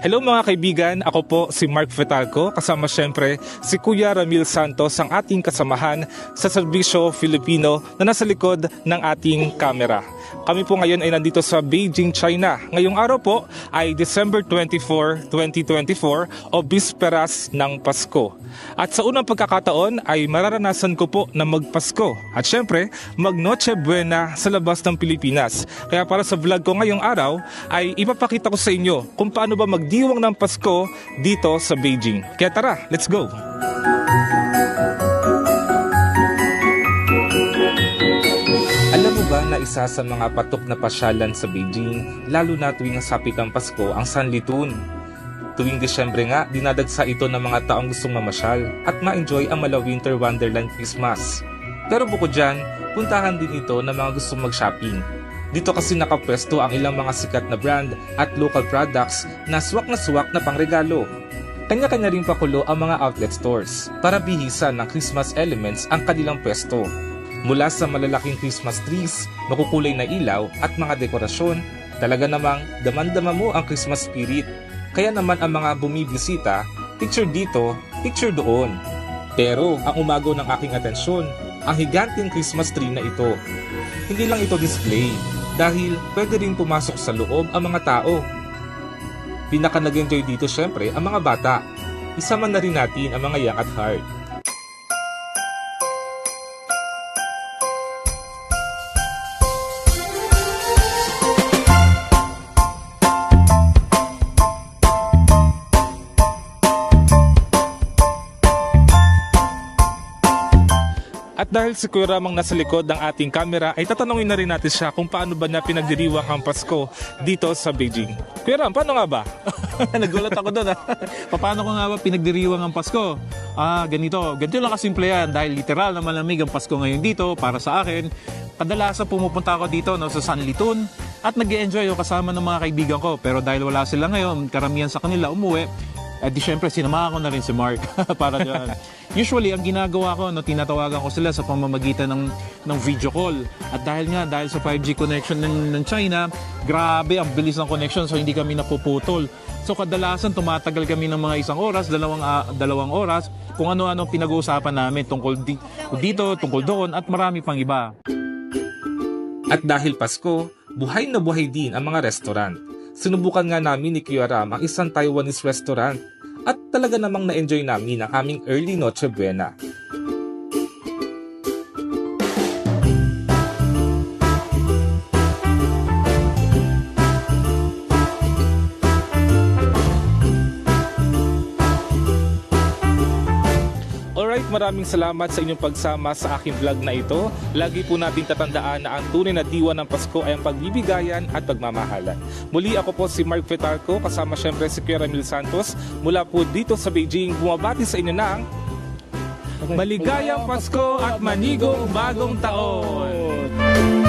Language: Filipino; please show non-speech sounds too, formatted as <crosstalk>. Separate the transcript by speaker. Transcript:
Speaker 1: Hello mga kaibigan, ako po si Mark Fetalco, kasama syempre si Kuya Ramil Santos, ang ating kasamahan sa Serbisyo Filipino na nasa likod ng ating kamera. Kami po ngayon ay nandito sa Beijing, China. Ngayong araw po ay December 24, 2024 o Bisperas ng Pasko. At sa unang pagkakataon ay mararanasan ko po na magpasko at syempre mag Noche Buena sa labas ng Pilipinas. Kaya para sa vlog ko ngayong araw ay ipapakita ko sa inyo kung paano ba magdiwang ng Pasko dito sa Beijing. Kaya tara, let's go! Alam mo ba na isa sa mga patok na pasyalan sa Beijing, lalo na tuwing nasapit ang Pasko, ang Sanlitun? Tuwing Desyembre nga, dinadagsa ito ng mga taong gustong mamasyal at ma-enjoy ang Mala Winter Wonderland Christmas. Pero bukod dyan, puntahan din ito ng mga gustong mag-shopping. Dito kasi nakapwesto ang ilang mga sikat na brand at local products na swak na swak na pangregalo. Kanya-kanya rin pakulo ang mga outlet stores para bihisan ng Christmas elements ang kanilang pwesto. Mula sa malalaking Christmas trees, makukulay na ilaw at mga dekorasyon, talaga namang damandama mo ang Christmas spirit. Kaya naman ang mga bumibisita, picture dito, picture doon. Pero ang umagaw ng aking atensyon, ang higanting Christmas tree na ito. Hindi lang ito display, dahil pwede rin pumasok sa loob ang mga tao. Pinaka nag-enjoy dito syempre ang mga bata. Isama na rin natin ang mga young at heart. At dahil si Kuya Ramang nasa likod ng ating kamera, ay tatanungin na rin natin siya kung paano ba niya pinagdiriwang ang Pasko dito sa Beijing. Kuya Ram, paano nga ba? <laughs>
Speaker 2: Nagulat ako doon. Paano ko nga ba pinagdiriwang ang Pasko? Ah, ganito. Ganito lang kasimple yan. Dahil literal na malamig ang Pasko ngayon dito para sa akin. Kadalasan pumupunta ako dito no, sa Sanlitun at nag enjoy ako kasama ng mga kaibigan ko. Pero dahil wala sila ngayon, karamihan sa kanila umuwi, eh di syempre sinamahan ko na rin si Mark <laughs> para dyan. Usually, ang ginagawa ko, no, tinatawagan ko sila sa pamamagitan ng, ng video call. At dahil nga, dahil sa 5G connection ng, ng China, grabe, ang bilis ng connection so hindi kami napuputol. So kadalasan tumatagal kami ng mga isang oras, dalawang, ah, dalawang oras kung ano-ano pinag-uusapan namin tungkol di- dito, tungkol doon at marami pang iba.
Speaker 1: At dahil Pasko, buhay na buhay din ang mga restaurant. Sinubukan nga namin ni Kuya Ram ang isang Taiwanese restaurant at talaga namang na-enjoy namin ang aming early Noche Buena. Maraming salamat sa inyong pagsama sa aking vlog na ito. Lagi po natin tatandaan na ang tunay na diwa ng Pasko ay ang pagbibigayan at pagmamahalan. Muli ako po si Mark Fetarco, kasama syempre si Kuya Ramil Santos. Mula po dito sa Beijing, bumabati sa inyo ng Maligayang Pasko at manigong bagong taon!